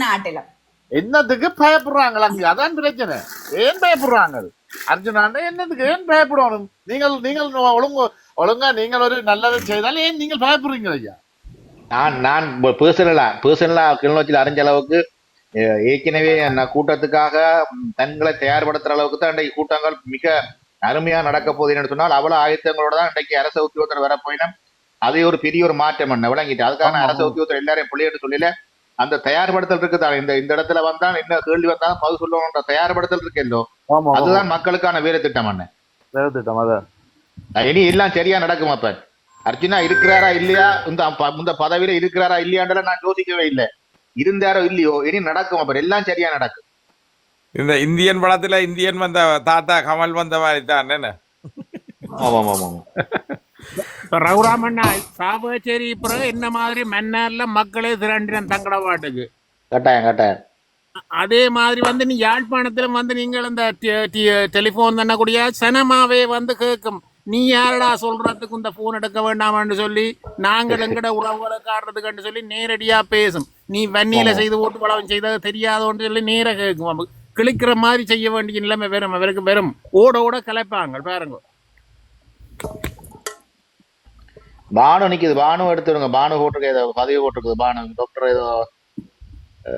நாட்டில என்னத்துக்கு பயப்படுறாங்க அங்க அதான் பிரச்சனை ஏன் பயப்படுறாங்க அர்ஜுனாண்ட என்னத்துக்கு ஏன் பயப்படணும் நீங்கள் நீங்கள் ஒழுங்கு ஒழுங்கா நீங்கள் ஒரு நல்லதை செய்தால் ஏன் நீங்கள் பயப்படுறீங்க ஐயா நான் நான் பர்சனலா பர்சனலா கிளிநொச்சியில் அறிஞ்ச அளவுக்கு ஏற்கனவே நான் கூட்டத்துக்காக தங்களை தயார்படுத்துற அளவுக்கு தான் இன்றைக்கு கூட்டங்கள் மிக அருமையா நடக்க போகுதுன்னு சொன்னால் அவ்வளவு ஆயத்தங்களோட தான் இன்றைக்கு அரச உத்தியோகத்தர் வர போயினும் அது ஒரு பெரிய ஒரு மாற்றம் என்ன விளங்கிட்டு அதுக்கான அரச. உத்தியோகத்தர் எல்லாரையும் பிள்ளைன்னு சொல்லல அந்த தயார்படுத்தல் இருக்குதா. இந்த இந்த இடத்துல வந்தா என்ன கேள்வி வந்தாலும் பதில் சொல்லணுன்ற தயார்படுத்தல் இருக்கല്ലോ ஆமா அதுதான் மக்களுக்கான வேலை திட்டம் என்ன திட்டம் அதான். இனி எல்லாம் சரியா நடக்கும் அப்ப அர்ஜுனா இருக்கிறாரா இல்லையா? இந்த இந்த பதவியில இருக்கிறாரா இல்லையான்றத நான் யோசிக்கவே இல்லை. இருந்தாரோ இல்லையோ இனி நடக்கும் அப்ப எல்லாம் சரியா நடக்கும் இந்த இந்தியன் படத்துல இந்தியன் வந்த தாத்தா கமல் வந்த மாதிரி தான் என்ன ஆமா ஆமா ஆமா இப்ப ரகுராமண்ணா சாவச்சேரி பிறகு என்ன மாதிரி மன்னார்ல மக்களே திரண்டின தங்கட பாட்டுக்கு கட்டாயம் கட்டாயம். அதே மாதிரி வந்து நீ யாழ்ப்பாணத்துல வந்து நீங்கள் அந்த டெலிபோன் தண்ணக்கூடிய சனமாவே வந்து கேட்கும் நீ யாரடா சொல்றதுக்கு இந்த போன் எடுக்க வேண்டாமான்னு சொல்லி நாங்கள் எங்கட உறவுகளை காட்டுறதுக்குன்னு சொல்லி நேரடியா பேசும். நீ வன்னியில செய்து ஓட்டு பழம் செய்தது தெரியாதோன்னு சொல்லி நேர கேட்கும் அப்ப கிழிக்கிற மாதிரி செய்ய வேண்டிய நிலைமை வெறும் அவருக்கு வெறும். ஓட ஓட கலைப்பாங்க பாருங்க. பானு நிக்குது. பானு எடுத்துருங்க பானு போட்டிருக்க ஏதோ பதிவு போட்டிருக்குது. பானு. டாக்டர் ஏதோ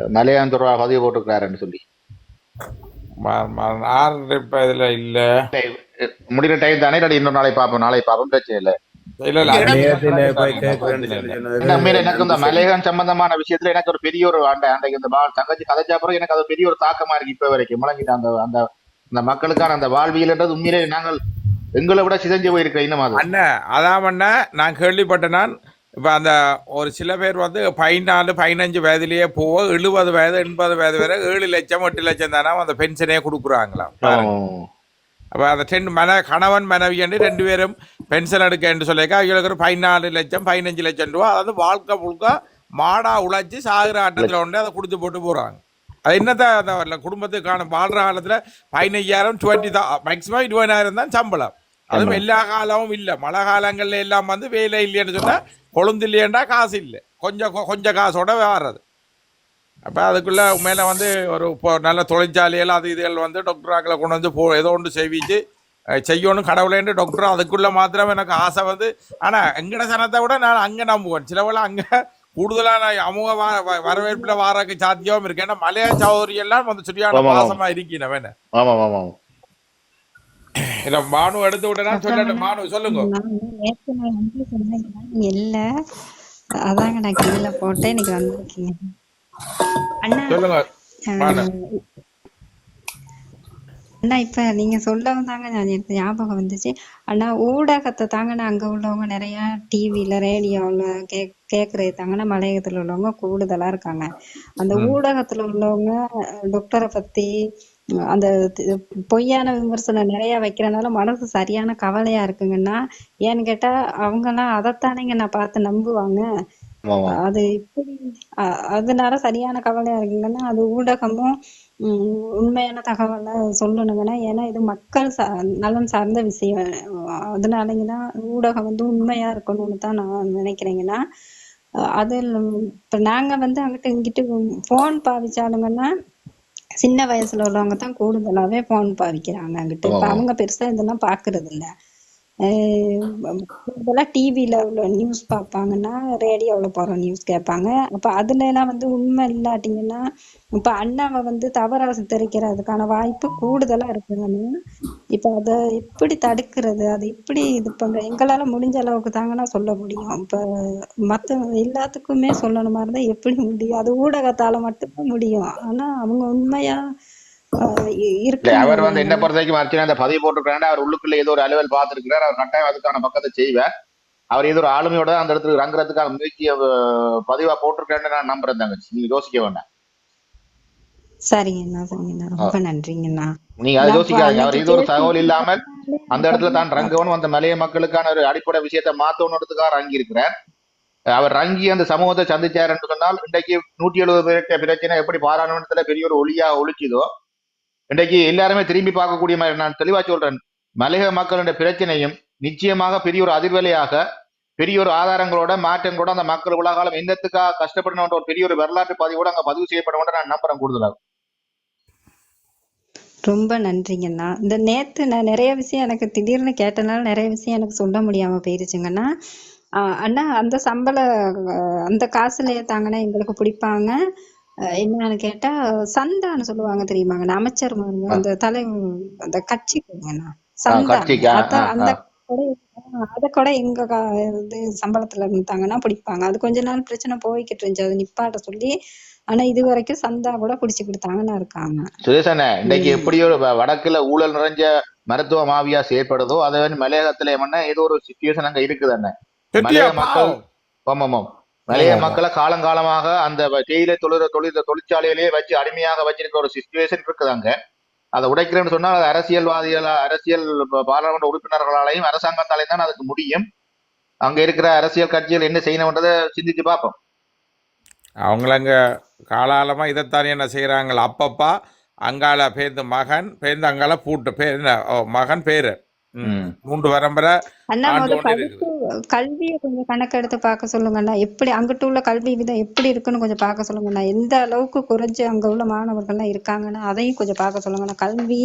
மலையாளம் தொடர்பா பதிவு போட்டிருக்காருன்னு சொல்லி. ஆறு இப்ப இதுல இல்ல. அஹ், முடிகிற டைம் தானே? இன்னொரு நாளை பார்ப்போம். நாளை பார்ப்போம். பிரச்சனை இல்லை. சம்பந்தமான விஷயத்துல எனக்கு ஒரு பெரிய ஒரு அந்த இந்த தங்கச்சி கதைச்சா அப்புறம் எனக்கு அது பெரிய ஒரு தாக்கமா இருக்கு இப்ப வரைக்கும். முழங்கிட்டு அந்த அந்த அந்த மக்களுக்கான அந்த வாழ்வியல்ன்றது உண்மையிலே நாங்கள் எங்களை விட சிதைஞ்சு போயிருக்க இன்னும் அண்ணன் அதான் அண்ணா நான் கேள்விப்பட்டேன் நான். இப்ப அந்த ஒரு சில பேர் வந்து பதினாலு பதினஞ்சு வயதுலயே போக எழுபது வயது எண்பது வயது வரை ஏழு லட்சம் எட்டு லட்சம் தானே அந்த பென்ஷனே கொடுக்குறாங்களாம். அப்ப அந்த ரெண்டு மன கணவன் மனைவி என்று ரெண்டு பேரும் பென்ஷன் எடுக்க என்று சொல்லிக்க அவங்களுக்கு ஒரு பதினாலு லட்சம் பதினஞ்சு லட்சம் ரூபா. அதாவது வாழ்க்கை முழுக்க மாடா உழைச்சி சாகுற ஆட்டத்தில் ஒன்று அதை கொடுத்து போட்டு போறாங்க. அது என்னத்த அந்த குடும்பத்துக்கான வாழ்ற காலத்துல பதினையாயிரம் டுவெண்ட்டி தான் மேக்சிமம் இருபதாயிரம் தான் சம்பளம். அதுவும் எல்லா காலமும் இல்லை. மழை காலங்கள்ல எல்லாம் வந்து வேலை இல்லைன்னு சொன்னா கொழுந்து இல்லையண்டா காசு இல்லை. கொஞ்சம் கொஞ்சம் காசோட வாடுறது அப்போ அதுக்குள்ள மேலே வந்து ஒரு இப்போ நல்ல தொழிற்சாலைகள் அது இதுகள் வந்து டாக்டராக்களை கொண்டு வந்து போ ஏதோ ஒன்று செய்விச்சு செய்யணும் கடவுளேன்னு டாக்டர் அதுக்குள்ள மாத்திரம் எனக்கு ஆசை வந்து. ஆனால் எங்கட சனத்தை விட நான் அங்கே நம்புவேன். சிலவெல்லாம் அங்கே கூடுதலான வ- வரவேற்புல வாரக்கு சாத்தியமும் இருக்கு. ஏன்னா மலைய சௌதரி எல்லாம் வந்து சரியான. பாசமா இருக்கணும் வேணே ஆமா ஆமா ஆமா இல்ல பானு எடுத்து விட்டேன்னா சொல்லட்டும் பானு சொல்லுங்க. நான் நான் இல்ல அதாங்க நான் கீழே போட்டேன் இன்னைக்கு வந்திருக்கீங்க. அண்ணா சொல்லுங்க அண்ணா இப்ப நீங்க சொல்லவும் தாங்க நான் ஞாபகம் வந்துச்சு. அண்ணா ஊடகத்தை தாங்கண்ணா அங்க உள்ளவங்க நிறைய டிவில ரேடியோல கே கேக்குறது தாங்கன்னா மலையகத்துல உள்ளவங்க கூடுதலா இருக்காங்க. அந்த ஊடகத்துல உள்ளவங்க டாக்டரை பத்தி அந்த பொய்யான விமர்சனம் நிறைய வைக்கிறனால மனசு சரியான கவலையா இருக்குங்கன்னா ஏன்னு கேட்டா அவங்க எல்லாம் அதைத்தானேங்க நான் பார்த்து நம்புவாங்க. அது இப்படி அதனால சரியான கவலையா இருக்குங்கன்னா அது ஊடகமும் உண்மையான தகவலை சொல்லணுங்கன்னா ஏன்னா இது மக்கள் நலன் சார்ந்த விஷயம். அதனாலங்கன்னா ஊடகம் வந்து உண்மையா இருக்கணும்னு தான் நான் நினைக்கிறேங்கன்னா அது இப்ப நாங்க வந்து அங்கிட்டு இங்கிட்டு போன் பாவிச்சாலுங்கன்னா சின்ன வயசுல உள்ளவங்க தான் கூடுதலாவே போன் பாவிக்கிறாங்க அங்கிட்டு. அவங்க பெருசா இதெல்லாம் பாக்குறது இல்ல இதெல்லாம் கூடுதலா உள்ள நியூஸ் பார்ப்பாங்கன்னா ரேடியோவில் போகிற நியூஸ் கேட்பாங்க. அப்ப அதுல எல்லாம் வந்து உண்மை இல்லாட்டிங்கன்னா இப்ப அண்ணாவை வந்து தவறாக சித்தரிக்கிறதுக்கான வாய்ப்பு கூடுதலா இருக்குங்கன்னா இப்ப அதை எப்படி தடுக்கிறது? அது எப்படி இது பண்ணுற எங்களால முடிஞ்ச அளவுக்கு தாங்கன்னா சொல்ல முடியும். இப்ப மற்ற எல்லாத்துக்குமே சொல்லணுமா இருந்தால் எப்படி முடியும்? அது ஊடகத்தால மட்டும்தான் முடியும். ஆனா அவங்க உண்மையா அவர் வந்து என்ன பொறுத்த வரைக்கும் அந்த பதிவு போட்டிருக்காரு அவர் உள்ளுக்குள்ள ஏதோ ஒரு அலுவல் பார்த்திருக்கிறார். அவர் கட்டாயம் அதுக்கான பக்கத்தை செய்வார் அவர் ஏதோ ஒரு ஆளுமையோட அந்த இடத்துக்கு இறங்குறதுக்கான முயற்சியை பதிவா போட்டிருக்காருன்னு நான் நம்புறேன் தங்கச்சி. நீங்க யோசிக்க வேண்டாம். சரிங்கண்ணா சரிங்கண்ணா. ரொம்ப நன்றிங்கண்ணா. நீங்க அதை யோசிக்காதீங்க. அவர் இது ஒரு தகவல் இல்லாமல் அந்த இடத்துல தான் எனக்கு ரங்கவனும் அந்த மலைய மக்களுக்கான ஒரு அடிப்படை விஷயத்தை மாத்தணுன்றதுக்காக ரங்கி இருக்கிறார் அவர் ரங்கி அந்த சமூகத்தை சந்திச்சார் என்று சொன்னால் இன்றைக்கு நூற்றி எழுபது பேர்கிட்ட பிரச்சனை எப்படி பாராளுமன்றத்துல பெரிய ஒரு ஒளியா ஒழிச்சுதோ இன்றைக்கு எல்லாருமே திரும்பி பார்க்கக்கூடிய மாதிரி நான் தெளிவா சொல்றேன். மலையக மக்களுடைய பிரச்சனையும் நிச்சயமாக பெரிய ஒரு அதிர்வலையாக பெரிய ஒரு ஆதாரங்களோட மாற்றங்களோட அந்த மக்கள் உலகாலம் எந்தத்துக்காக கஷ்டப்படணும் கஷ்டப்படணுன்ற ஒரு பெரிய ஒரு வரலாற்று பதிவோட அங்க பதிவு செய்யப்படும் நான் நம்புறேன் கூடுதலாக. ரொம்ப நன்றிங்கண்ணா இந்த நேத்து நான் நிறைய விஷயம் எனக்கு திடீர்னு கேட்டனால நிறைய விஷயம் எனக்கு சொல்ல முடியாம போயிருச்சுங்கண்ணா அண்ணா. அந்த சம்பள அந்த காசுல தாங்கண்ணா எங்களுக்கு பிடிப்பாங்க. என்னன்னு கேட்டா சந்தான்னு சொல்லுவாங்க தெரியுமாங்கண்ணா அமைச்சர் மாருங்க, அந்த தலை அந்த கட்சிக்குங்கண்ணா சந்தா. அந்த அத கூட எங்க இது சம்பளத்துல இருந்தாங்கன்னா பிடிப்பாங்க. அது கொஞ்ச நாள் பிரச்சனை போய்கிட்டு இருந்துச்சு. அது நிப்பாட்ட சொல்லி ஆனா இது வரைக்கும் சந்தா கூட பிடிச்சுக்கிட்டு தாங்கண்ணா இருக்காங்க. சுரேசண்ணே இன்னைக்கு எப்படி ஒரு வ- வடக்குல ஊழல் நிறைஞ்ச மருத்துவ மாவியா செயற்படுதோ அதை மலையகத்துல என்ன ஏதோ ஒரு சுச்சுவேஷன் அங்க இருக்குது அண்ணே கெட்டியா மலைய மக்கள் ஆமாம். ஆமா. மக்களை காலங்காலமாக அந்த வ- தேயிலை தொழில் தொழில் தொழிற்சாலையிலேயே வச்சு அடிமையாக வச்சிருக்கிற ஒரு சுச்சுவேஷன் இருக்குது அங்க. அதை உடைக்கிறேன்னு சொன்னால் அது அரசியல்வாதிகள் அரசியல் பாராளுமன்ற உறுப்பினர்களாலையும் அரசாங்கத்தாலையும் தான் அதுக்கு முடியும். அங்க இருக்கிற அரசியல் கட்சிகள் என்ன செய்யணும்ன்றதை சிந்திச்சு பார்ப்போம். அவங்கள அங்கே காலாலமா இதைத்தானே என்ன செய்கிறாங்களா அப்பப்பா அங்கால பேருந்து மகன் பேருந்து அங்கால பூட்டு பேர் என்ன ஓ, மகன் பேரு. மூன்று ஆண்டு கொண்டே படிப்பு கல்வியை கொஞ்சம் கணக்கெடுத்து பார்க்க சொல்லுங்கண்ணா. எப்படி அங்கிட்டு உள்ள கல்வி விதம் எப்படி இருக்குன்னு கொஞ்சம் பார்க்க சொல்லுங்கண்ணா. எந்த அளவுக்கு குறைஞ்சு அங்க உள்ள மாணவர்கள்லாம் இருக்காங்கன்னா அதையும் கொஞ்சம் பார்க்க சொல்லுங்கண்ணா. கல்வி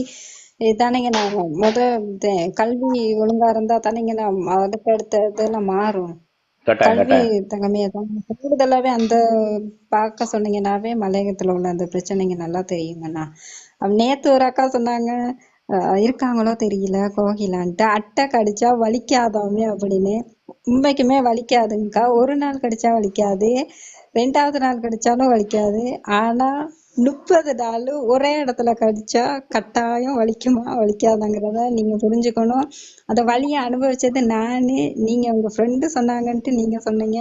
தானேங்க நான் முத கல்வி ஒழுங்கா இருந்தா தானேங்க நான் அதுக்கு அடுத்த இதெல்லாம் மாறும் கல்வி தங்கமையா தான் கூடுதலாவே அந்த பார்க்க சொன்னீங்கன்னாவே மலையகத்துல உள்ள அந்த பிரச்சனைங்க நல்லா தெரியுங்கண்ணா. நேத்து ஒரு அக்கா சொன்னாங்க இருக்காங்களோ தெரியல கோகிலான்ட்டு அட்டை கடிச்சா வலிக்காதாமே அப்படின்னு. உண்மைக்குமே வலிக்காதுங்கக்கா. ஒரு நாள் கடிச்சா வலிக்காது. ரெண்டாவது நாள் கடிச்சாலும் வலிக்காது. ஆனா முப்பது நாள் ஒரே இடத்துல கடிச்சா கட்டாயம் வலிக்குமா வலிக்காதாங்கிறத நீங்க புரிஞ்சுக்கணும். அந்த வலியை அனுபவிச்சது நானு நீங்க உங்க ஃப்ரெண்டு சொன்னாங்கன்ட்டு நீங்க சொன்னீங்க.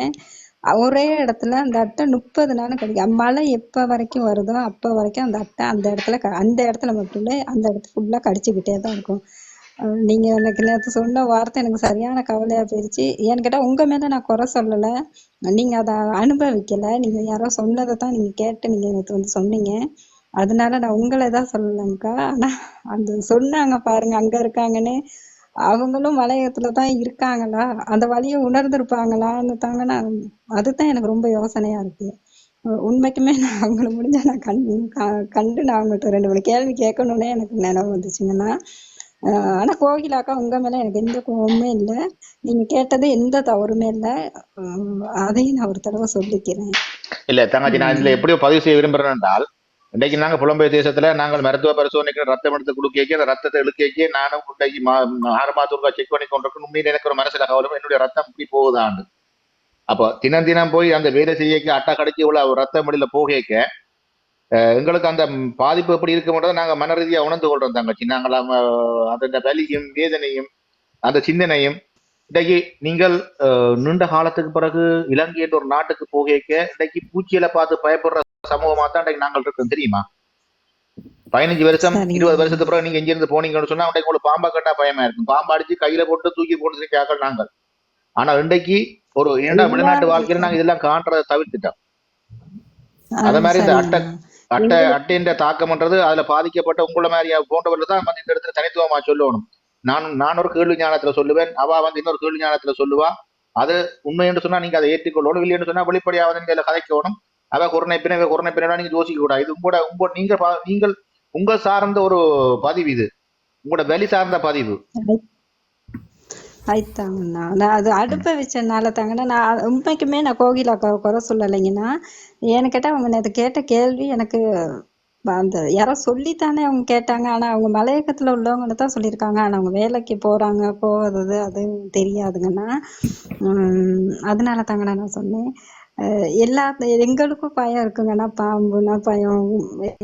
ஒரே இடத்துல அந்த அட்டை முப்பது நாள் கிடைக்கும் மழை எப்ப வரைக்கும் வருதோ அப்ப வரைக்கும் அந்த அட்டை அந்த இடத்துல க- அந்த இடத்துல மட்டும் இல்லை அந்த இடத்துல ஃபுல்லா கடிச்சுக்கிட்டே தான் இருக்கும். நீங்கள் நீங்க எனக்கு நேற்று சொன்ன வார்த்தை எனக்கு சரியான கவலையா போயிடுச்சு ஏன்னு கேட்டா உங்க மேல நான் குறை சொல்லல. நீங்க அதை அனுபவிக்கல. நீங்க யாரோ சொன்னதை தான் நீங்க கேட்டு நீங்க நேத்து வந்து சொன்னீங்க. அதனால நான் உங்களை தான் சொல்லலங்கக்கா ஆனா அந்த சொன்னாங்க பாருங்க அங்க இருக்காங்கன்னு அவங்களும் மலையகத்துல தான் இருக்காங்களா? அந்த வலியை உணர்ந்திருப்பாங்களான்னு தாங்கன்னா அதுதான் எனக்கு ரொம்ப யோசனையா இருக்கு. உண்மைக்குமே நான் அவங்கள முடிஞ்சா நான் கண் கண்டு நான் அவங்கள்ட்ட ரெண்டு மூணு கேள்வி கேட்கணும்னே எனக்கு நினைவு வந்துச்சுங்கன்னா ஆனா கோகிலாக்கா உங்க மேல எனக்கு எந்த கோவமுமே இல்லை. நீங்க கேட்டது எந்த தவறுமே இல்லை. அதையும் நான் ஒரு தடவை சொல்லிக்கிறேன். இல்ல தங்கச்சி நான் இதுல எப்படியோ பதிவு செய்ய விரும்புறேன் என்றால் இன்றைக்கு நாங்கள் புலம்பெயர் தேசத்துல நாங்கள் மருத்துவ பரிசோதனைக்கு ரத்தம் எடுத்து கொடுக்க அந்த ரத்தத்தை இழுக்க நானும் இன்றைக்கு மா- ஆறு மாதம் செக் பண்ணி கொண்டிருக்கேன். உண்மையில எனக்கு ஒரு மனசுல கவலை என்னுடைய ரத்தம் இப்படி போகுதாண்டு. அப்போ தினம் தினம் போய் அந்த வேலை செய்யக்க அட்டா கடைக்கு உள்ள ரத்தம் வெளியில போகக்க அஹ் எங்களுக்கு அந்த பாதிப்பு எப்படி இருக்கும்ன்றதை நாங்க மன ரீதியாக உணர்ந்து கொள்றோம் தங்கச்சி. நாங்கள் அந்த வலியும் வேதனையும் அந்த சிந்தனையும் இன்றைக்கு நீங்கள் நீண்ட காலத்துக்கு பிறகு இலங்கை என்ற ஒரு நாட்டுக்கு போகக்க இன்றைக்கு பூச்சியில பார்த்து பயப்படுற சமூகமா தான் நாங்கள் இருக்கோம் தெரியுமா? பதினஞ்சு வருஷம். இருபது வருஷத்துக்கு பிறகு நீங்க இருந்து போனீங்கன்னு சொன்னா இன்றைக்கு உங்களுக்கு பாம்பா கட்டா பயமா இருக்கும். பாம்பா அடிச்சு கையில போட்டு தூக்கி போட்டு கேட்கல நாங்கள். ஆனா இன்றைக்கு ஒரு இரண்டாம் வெளிநாட்டு வாழ்க்கையில நாங்க இதெல்லாம் காண்றதை தவிர்த்துட்டோம். அத மாதிரி இந்த அட்டை அட்டை அட்டைன்ற தாக்கம்ன்றது அதுல பாதிக்கப்பட்ட உங்களை மாதிரி போன்றவர்கள் தான் வந்து இந்த இடத்துல தனித்துவமா சொல்லணும். நான் நான் ஒரு கேள்வி ஞானத்துல சொல்லுவேன் அவ வந்து இன்னொரு கேள்வி ஞானத்துல சொல்லுவா. அது உண்மை என்று சொன்னா நீங்க அதை ஏற்றுக்கொள்ளணும் இல்லை என்று சொன்னா வெளிப்படையா வந்து இதுல கதைக்கணும். அவ குரணை பின்ன இவ குரணை பின்னா நீங்க யோசிக்க கூடாது இது உங்களோட உங்க நீங்க பா- நீங்கள் உங்க சார்ந்த ஒரு பதிவு இது. உங்களோட வெளி சார்ந்த பதிவு. ஆயிட்டாங்கண்ணா. நான் அது அடுப்பை வச்சனால தாங்கண்ணா. நான் உண்மைக்குமே நான் கோகிலா குறை சொல்லலைங்கண்ணா. ஏன்னு கேட்டா அவங்க நேற்று கேட்ட கேள்வி எனக்கு அந்த யாரோ சொல்லித்தானே அவங்க கேட்டாங்க. ஆனா அவங்க மலையகத்துல உள்ளவங்க தான் சொல்லியிருக்காங்க. ஆனா அவங்க வேலைக்கு போறாங்க போகிறது அது தெரியாதுங்கண்ணா. உம் அதனால தாங்கண்ணா நான் சொன்னேன். எல்லா எங்களுக்கும் பயம் இருக்குங்கண்ணா. பாம்புனா பயம்.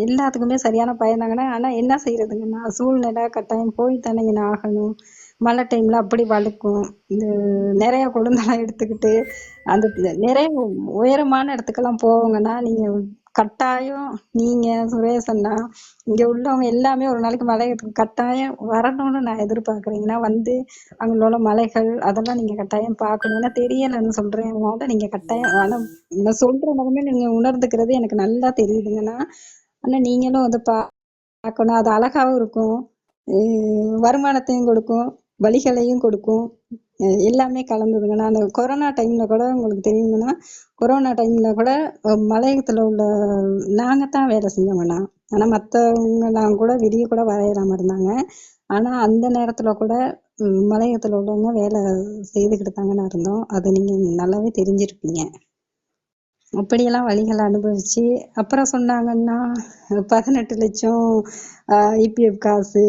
எல்லாத்துக்குமே சரியான பயம் தாங்கண்ணா. ஆனா என்ன செய்யறதுங்கண்ணா சூழ்நிலை கட்டாயம் போய் தானேங்கண்ணா ஆகணும். மழை டைம்ல அப்படி வழுக்கும். இந்த நிறைய குழந்தெல்லாம் எடுத்துக்கிட்டு அந்த நிறைய உயரமான இடத்துக்கெல்லாம் போவோங்கன்னா நீங்க கட்டாயம் நீங்க சுரேஷ் அண்ணா இங்க உள்ளவங்க எல்லாமே ஒரு நாளைக்கு மலை கட்டாயம் வரணும்னு நான் எதிர்பார்க்கறீங்கன்னா வந்து அங்களோட மலைகள் அதெல்லாம் நீங்க கட்டாயம் பார்க்கணும். ஏன்னா தெரியலன்னு சொல்றேன். அதனால நீங்க கட்டாயம் ஆனா நான் சொல்ற நிலைமை நீங்க உணர்ந்துக்கிறது எனக்கு நல்லா தெரியுதுங்கன்னா ஆனா நீங்களும் அதை பா பார்க்கணும். அது அழகாவும் இருக்கும். அஹ் வருமானத்தையும் கொடுக்கும். வழிகளையும் கொடுக்கும். எல்லாமே கலந்ததுங்கண்ணா அந்த கொரோனா டைம்ல கூட உங்களுக்கு தெரியுங்கண்ணா கொரோனா டைம்ல கூட அஹ் மலையகத்துல உள்ள நாங்க தான் வேலை செஞ்சோங்கண்ணா ஆனா நாங்கள் கூட வெளியே கூட வரையிடாம இருந்தாங்க. ஆனா அந்த நேரத்துல கூட உம், மலையகத்துல உள்ளவங்க வேலை செய்துக்கிட்டு தாங்கண்ணா இருந்தோம். அது நீங்க நல்லாவே தெரிஞ்சிருப்பீங்க. அப்படியெல்லாம் வழிகளை அனுபவிச்சு அப்புறம் சொன்னாங்கன்னா பதினெட்டு லட்சம் இபிஎஃப் காசு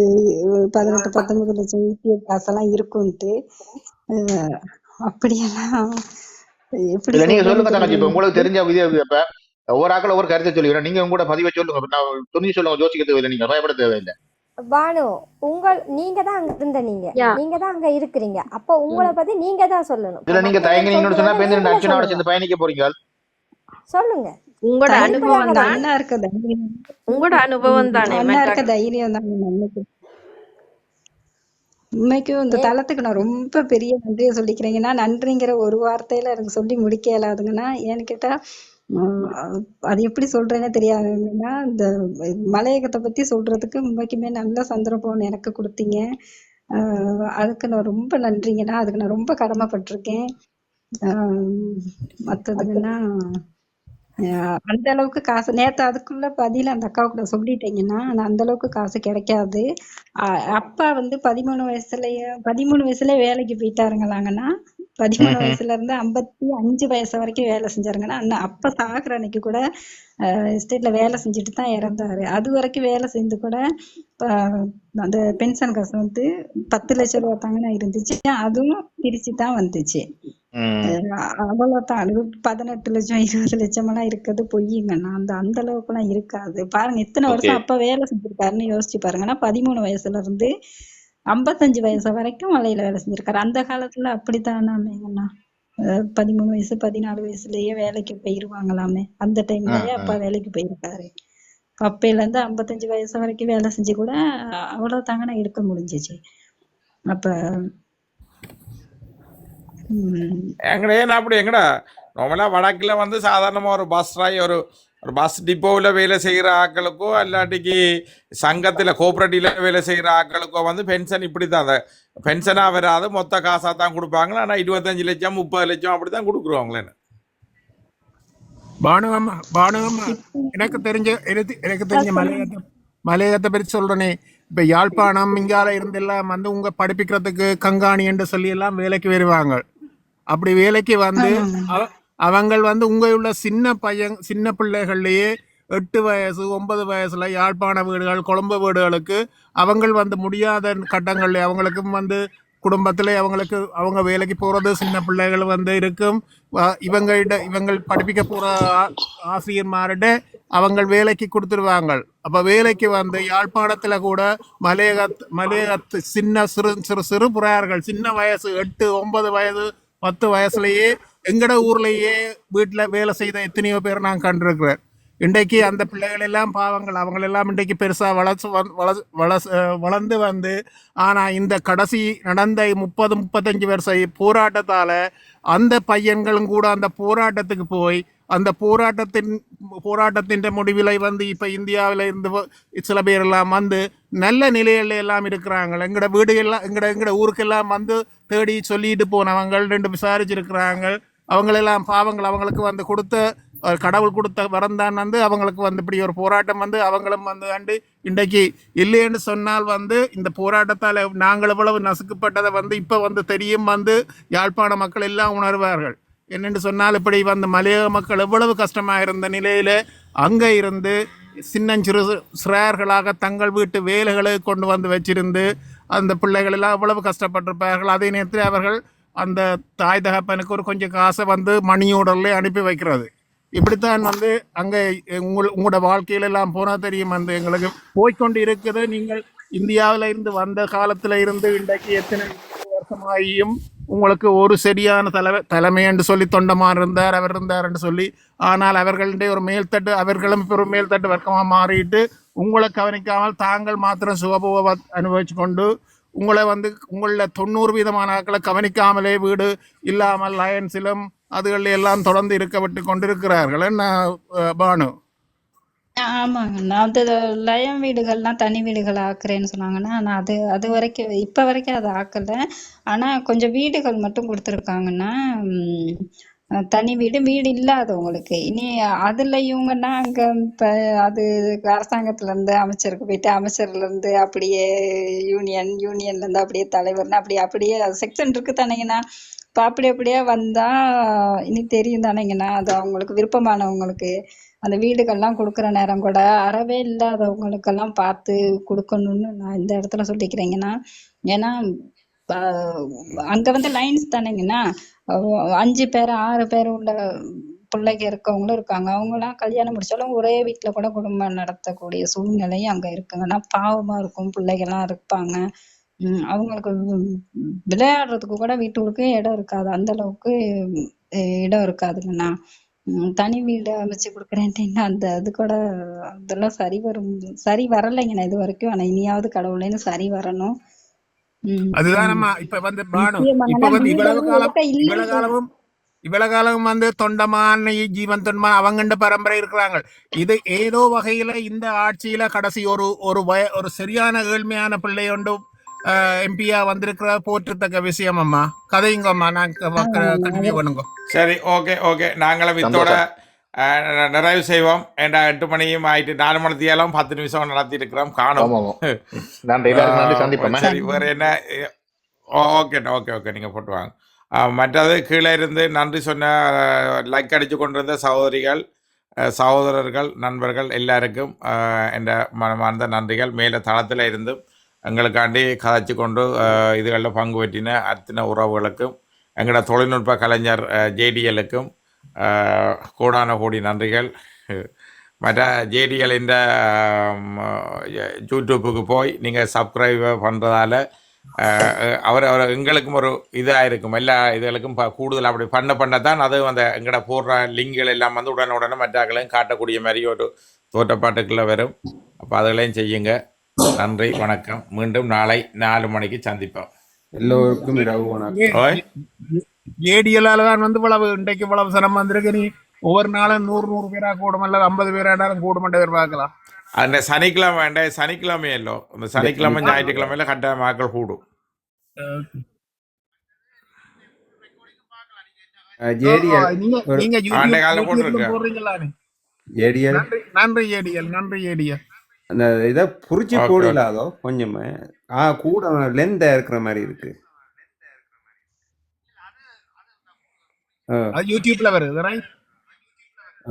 பதினெட்டு பத்தொன்பது லட்சம் இபிஎஃப் காசெல்லாம் இருக்கும்ட்டு அப்படியெல்லாம் எப்படி நீங்க சொல்லுங்க தங்கச்சி. இப்ப உங்களுக்கு தெரிஞ்ச விதிய இப்ப ஒவ்வொரு ஆக்கள் ஒவ்வொரு கருத்தை சொல்லுவீங்க நீங்க உங்களோட பதிவை சொல்லுங்க. நான் துணி சொல்லுங்க. யோசிக்க தேவையில்லை. நீங்க பயப்பட தேவையில்லை. பானு உங்கள் நீங்க தான் அங்க இருந்த நீங்க. நீங்க தான் அங்க இருக்கிறீங்க. அப்போ உங்களை பத்தி நீங்க தான் சொல்லணும். இதுல நீங்க தயங்கினீங்கன்னு சொன்னா பேருந்து சொல்லணும் சேர்ந்து பயணிக்க போறீங்க சொல்லுங்க. உங்களோட அனுபவம் அந்த தான். அண்ணா இருக்க தைரியம். உங்களோட அனுபவம் தானே தைரியம் தான். உண்மைக்கும் இந்த ஏ தளத்துக்கு நான் ரொம்ப பெரிய நன்றியை சொல்லிக்கிறேங்கன்னா நன்றிங்கிற ஒரு வார்த்தையில எனக்கு சொல்லி முடிக்க இயலாதுங்கன்னா ஏன்னு கேட்டா அது எப்படி சொல்றேன்னே தெரியாதுங்கன்னா இந்த மலையகத்தை பத்தி சொல்றதுக்கு உண்மைக்குமே நல்ல சந்தர்ப்பம் எனக்கு கொடுத்தீங்க. அதுக்கு நான் ரொம்ப நன்றிங்கண்ணா அதுக்கு நான் ரொம்ப கடமைப்பட்டிருக்கேன். மத்ததுக்குன்னா ஆஹ் அந்த அளவுக்கு காசு நேத்து அதுக்குள்ள பதில அந்த அக்காவுக்கு நான் சொல்லிட்டேங்கன்னா அந்த அளவுக்கு காசு கிடைக்காது. அப்பா வந்து பதிமூணு வயசுலயே பதிமூணு வயசுலயே வேலைக்கு போயிட்டாருங்களாங்கன்னா பதிமூணு. வயசுல இருந்து ஐம்பத்தி அஞ்சு வயசு வரைக்கும் வேலை செஞ்சாருங்கன்னா அண்ணா அப்ப சாகுற அன்னைக்கு கூட எஸ்டேட்ல வேலை செஞ்சுட்டு தான் இறந்தாரு. அது வரைக்கும் வேலை செஞ்சு கூட அந்த பென்ஷன் காசு வந்து பத்து லட்சம் ரூபா தாங்கன்னு இருந்துச்சு. அதுவும் பிரிச்சு தான் வந்துச்சு. அவ்வளவுதான் பதினெட்டு லட்சம் இருபது லட்சம் எல்லாம் இருக்கிறது பொய்யுங்கண்ணா அந்த அந்த அளவுக்கு எல்லாம் இருக்காது. பாருங்க இத்தனை வருஷம் அப்ப வேலை செஞ்சிருக்காருன்னு யோசிச்சு பாருங்கன்னா பதிமூணு வயசுல இருந்து ஐம்பத்தஞ்சு வயசு வரைக்கும் மலையில வேலை செஞ்சிருக்காரு. அந்த காலத்துல அப்படித்தானாமேங்கண்ணா பதிமூணு வயசு பதினாலு வயசுலயே வேலைக்கு போயிருவாங்களாமே. அந்த டைம்லயே. அப்பா வேலைக்கு போயிருக்காரு. அப்பையில இருந்து ஐம்பத்தஞ்சு வயசு வரைக்கும் வேலை செஞ்சு கூட அவ்வளவு தாங்கண்ணா இருக்க முடிஞ்சிச்சு. அப்ப எங்கடே நான் அப்படி எங்கடா? நார்மலாக வடக்கில் வந்து சாதாரணமாக ஒரு பஸ் ராய் ஒரு ஒரு பஸ் டிப்போவில் வேலை செய்கிற ஆட்களுக்கோ இல்லாட்டிக்கு சங்கத்தில் கோஆப்ரேட்டிவில் வேலை செய்கிற ஆட்களுக்கோ வந்து பென்ஷன் இப்படி தான் அந்த பென்ஷனாக வராது மொத்த காசாக தான் கொடுப்பாங்களா ஆனால் இருபத்தஞ்சு லட்சம் முப்பது லட்சம் அப்படி தான் கொடுக்குறோங்களேன்னு பானுவம்மா பானுவம்மா எனக்கு தெரிஞ்ச எனக்கு தெரிஞ்ச மலையகத்தை மலையகத்தை பற்றி சொல்றேனே. இப்ப யாழ்ப்பாணம் இங்கால இருந்தெல்லாம் வந்து உங்க படிப்பிக்கிறதுக்கு கங்காணி என்று சொல்லி எல்லாம் வேலைக்கு வருவாங்க. அப்படி வேலைக்கு வந்து ஆமாங்க அவ- அவங்கள் வந்து உங்க உள்ள சின்ன பையன் சின்ன பிள்ளைகள்லயே எட்டு வயசு ஒன்பது வயசுல யாழ்ப்பாண வீடுகள் கொழும்பு வீடுகளுக்கு அவங்கள் வந்து முடியாத கட்டங்கள்ல அவங்களுக்கும் வந்து குடும்பத்துல அவங்களுக்கு அவங்க வேலைக்கு போறது சின்ன பிள்ளைகள் வந்து இருக்கும். வ- இவங்கள்ட்ட இவங்கள் படிப்பிக்க போற ஆ- ஆசிரியர்மார்கிட்ட அவங்க வேலைக்கு கொடுத்துருவாங்க அப்ப வேலைக்கு வந்து யாழ்ப்பாணத்துல கூட மலையகத் மலையகத்து சின்ன சிறு சிறு சிறு புறார்கள் சின்ன வயசு எட்டு ஒன்பது வயது பத்து வயசுலயே எங்கட ஊர்லயே வீட்டுல வேலை செய்த எத்தனையோ பேர் நான் கண்டிருக்கிறேன். இன்றைக்கு அந்த பிள்ளைகள் எல்லாம் பாவங்கள் அவங்களெல்லாம் இன்றைக்கு பெருசாக வளர்ச்சி வந்- வள- வள- வளர்ந்து வந்து ஆனால் இந்த கடைசி நடந்த முப்பது முப்பத்தஞ்சு வருஷ போராட்டத்தால் அந்த பையன்களும் கூட அந்த போராட்டத்துக்கு போய் அந்த போராட்டத்தின் போராட்டத்தின் முடிவில் வந்து இப்போ இந்தியாவில் இருந்து சில பேர் எல்லாம் வந்து நல்ல நிலையில எல்லாம் இருக்கிறாங்க எங்களோட வீடு எல்லாம் எங்களோட எங்கட ஊருக்கெல்லாம் வந்து தேடி சொல்லிட்டு போனவங்க ரெண்டு விசாரிச்சிருக்கிறாங்க அவங்களெல்லாம் பாவங்கள் அவங்களுக்கு வந்து கொடுத்த கடவுள் கொடுத்த வரம் தான் வந்து அவங்களுக்கு வந்து இப்படி ஒரு போராட்டம் வந்து அவங்களும் வந்து கண்டு இன்றைக்கு இல்லைன்னு சொன்னால் வந்து இந்த போராட்டத்தால் நாங்கள் எவ்வளவு நசுக்கப்பட்டதை வந்து இப்போ வந்து தெரியும் வந்து யாழ்ப்பாண மக்கள் எல்லாம் உணர்வார்கள். என்னென்று சொன்னால் இப்படி வந்து மலையக மக்கள் எவ்வளவு கஷ்டமாக இருந்த நிலையில் அங்கே இருந்து சின்னஞ்சிறு சிறார்களாக தங்கள் வீட்டு வேலைகளை கொண்டு வந்து வச்சிருந்து அந்த பிள்ளைகள் எல்லாம் எவ்வளவு கஷ்டப்பட்டிருப்பார்கள். அதே நேரத்தில் அவர்கள் அந்த தாய் தகப்பனுக்கு ஒரு கொஞ்சம் காசை வந்து மணியூடல்ல அனுப்பி வைக்கிறது. இப்படித்தான் வந்து அங்கே உங்கள் உங்களோட வாழ்க்கையிலெல்லாம் போனால் தெரியும் வந்து எங்களுக்கு போய்க்கொண்டு இருக்குது. நீங்கள் இந்தியாவில் இருந்து வந்த காலத்தில் இருந்து இன்றைக்கு எத்தனை வருஷமாகியும் உங்களுக்கு ஒரு சரியான தலைமை தலைமை என்று சொல்லி தொண்டமான் இருந்தார் அவர் இருந்தார் என்று சொல்லி. ஆனால் அவர்களுடைய ஒரு மேல்தட்டு அவர்களும் இப்போ ஒரு மேல்தட்டு வர்க்கமாக மாறிட்டு உங்களை கவனிக்காமல் தாங்கள் மாத்திரம் சுகபோக அனுபவிச்சு கொண்டு உங்களை வந்து உங்களில் தொண்ணூறு வீதமான ஆட்களை கவனிக்காமலே வீடு இல்லாமல் லயன்ஸிலும் அதுகளில் எல்லாம் தொடர்ந்து இருக்க விட்டு கொண்டிருக்கிறார்கள். என்ன பானு? ஆமாங்க. நான் அது லயம் வீடுகள்லாம் தனி வீடுகள் ஆக்குறேன்னு சொன்னாங்கன்னா நான் அது அது வரைக்கும் இப்ப வரைக்கும் அதை ஆக்கல. ஆனா கொஞ்சம் வீடுகள் மட்டும் கொடுத்துருக்காங்கன்னா தனி வீடு வீடு இல்லாதவங்களுக்கு இனி அதுல இவங்கன்னா அங்க இப்ப அது அரசாங்கத்துல இருந்து அமைச்சருக்கு போயிட்டு அமைச்சர்ல இருந்து அப்படியே யூனியன் யூனியன்ல இருந்து அப்படியே தலைவர்னு அப்படி அப்படியே செக்ஷன் இருக்கு தானேங்கண்ணா. இப்ப அப்படி அப்படியே வந்தா இனி தெரியும் தானேங்கண்ணா. அது அவங்களுக்கு விருப்பமானவங்களுக்கு. அந்த வீடுகள்லாம் கொடுக்குற நேரம் கூட அறவே இல்லாதவங்களுக்கெல்லாம் பார்த்து கொடுக்கணும்னு நான் இந்த இடத்துல சொல்லிக்கிறேங்கண்ணா. ஏன்னா அங்க வந்து லைன்ஸ் தானேங்கண்ணா. அஞ்சு பேர் ஆறு பேர் உள்ள பிள்ளைங்க இருக்கவங்களும் இருக்காங்க. அவங்களாம் கல்யாணம் முடிச்சாலும் ஒரே வீட்டில் கூட குடும்பம் நடத்தக்கூடிய சூழ்நிலையும் அங்கே இருக்குங்கன்னா பாவமாக இருக்கும் பிள்ளைகள்லாம் இருப்பாங்க. அவங்களுக்கு விளையாடுறதுக்கு கூட வீட்டுக்கு இடம் இருக்காது. அந்த அளவுக்கு இடம் இருக்காதுங்கண்ணா. தனி வீடு அமைச்சு கொடுக்குறேன்ட்டு அந்த அது கூட அதெல்லாம் சரி வரும். சரி வரலைங்கண்ணா இது வரைக்கும் ஆனா இனியாவது கடவுளேன்னு சரி வரணும். உம் அதுதானம்மா இப்ப வந்து. இப்ப வந்து இவ்வளவு காலம். இவ்வளவு காலமும் இவ்வளவு காலம் வந்து தொண்டமான் ஜீவன் தொண்டமான் அவங்கண்ட பரம்பரை இருக்கிறாங்க. இது ஏதோ வகையில இந்த ஆட்சியில கடைசி ஒரு ஒரு வய ஒரு சரியான ஏழ்மையான பிள்ளை ஒன்று எம்பியா வந்திருக்கிற போற்றத்தக்க விஷயம் அம்மா. கதைங்கம்மா நான் கண்டினியூ பண்ணுங்க. சரி ஓகே ஓகே நாங்களும் ந- நிறைவு செய்வோம். ஏண்டா எட்டு மணியும் ஆயிட்டு நாலு மணி தேலம் பத்து நிமிஷம் நடத்தி இருக்கிறோம். காணும். சரி வேறு என்ன? ஓகேண்ணா ஓகே ஓகே நீங்கள் போட்டு வாங்க. மற்றது கீழே இருந்து நன்றி சொன்ன லைக் அடித்து கொண்டிருந்த சகோதரிகள் சகோதரர்கள் நண்பர்கள் எல்லாருக்கும் என்ற மனமார்ந்த நன்றிகள். மேலே தளத்தில் இருந்தும் எங்களுக்காண்டி கதைச்சு கொண்டு இதுகளில் பங்கு பெற்றின அத்தனை உறவுகளுக்கும் எங்களோட தொழில்நுட்ப கலைஞர் ஜேடிஎலுக்கும் கோடான கோடி நன்றிகள். மற்ற ஜேடிஎல் இந்த யூடியூப்புக்கு போய் நீங்கள் சப்ஸ்கிரைப் பண்ணுறதால அவர் அவர் எங்களுக்கும் ஒரு இதாக இருக்கும். எல்லா இதுகளுக்கும் கூடுதல் அப்படி பண்ண பண்ண தான் அது அந்த எங்கட போடுற லிங்குகள் எல்லாம் வந்து உடனே உடனே மற்றாக்களையும் காட்டக்கூடிய மாதிரி ஒரு தோட்டப்பாட்டுக்குள்ளே வரும். அப்போ அதுகளையும் செய்யுங்க. நன்றி வணக்கம். மீண்டும் நாளை நாலு மணிக்கு சந்திப்போம். எல்லோருக்கும் இரவு வணக்கம். ஏடிஎல்லால தான் வந்து இவ்வளவு இன்றைக்கு இவ்வளவு சிரமம் வந்திருக்கு. நீ ஒவ்வொரு நாளும் நூறு நூறு பேரா கூடும் அல்லது ஐம்பது பேராடாலும் கூடுமென்று எதிர்பார்க்கலாம். அந்த சனிக்கிழமை வேண்டாம். சனிக்கிழமை இல்லோ இந்த சனிக்கிழமை ஞாயிற்றுக்கிழமையில கட்டாய மக்கள் கூடும். நீங்க. போடுறீங்களா நன்றி ஏடிஎல் நன்றி ஏடிஎல். அந்த இதை புரிச்சு போடலாதோ கொஞ்சமே. ஆ கூட லென்தா இருக்கிற மாதிரி இருக்கு. அது யூடியூப்ல வருது ரைட்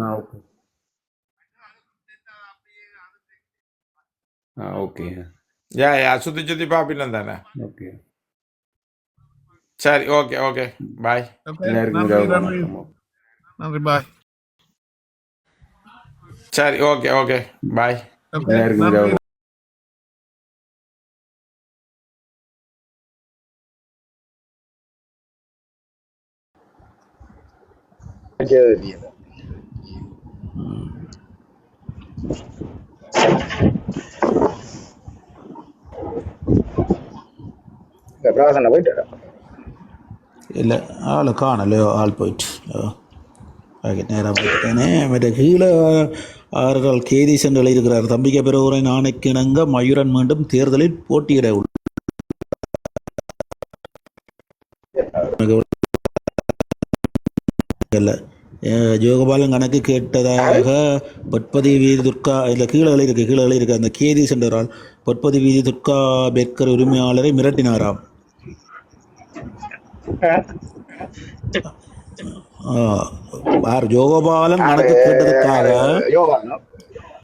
ஆ ஓகே. ஆ ஓகே. யா யா சுத்தி சுத்தி பாப்பினம் தானே? ஓகே. சரி ஓகே ஓகே. பாய் நன்றி பாய் சரி ஓகே ஓகே. பாய் எல்லாருக்கும் நன்றி இரவு இல்லை ஆள் காணலையோ ஆள் போயிட்டு. ஓ நேராக போயிட்டேனே. மற்ற கீழே அவர்கள் கேதி சென்று எழுதியிருக்கிறார். தம்பிக்கை பிறகுரை நாணக்கிணங்க மயூரன் மீண்டும் தேர்தலில் போட்டியிட உள்ள ஜோகபாலன் கணக்கு கேட்டதாக பொற்பதி வீதி துர்கா இல்லை கீழே இருக்கு கீழே இருக்கு அந்த கேதி சென்றால் பொற்பதி வீதி துர்கா பேக்கர் உரிமையாளரை மிரட்டினாராம். ஆ, யார் ஜோகபாலன் கணக்கு கேட்டதுக்காக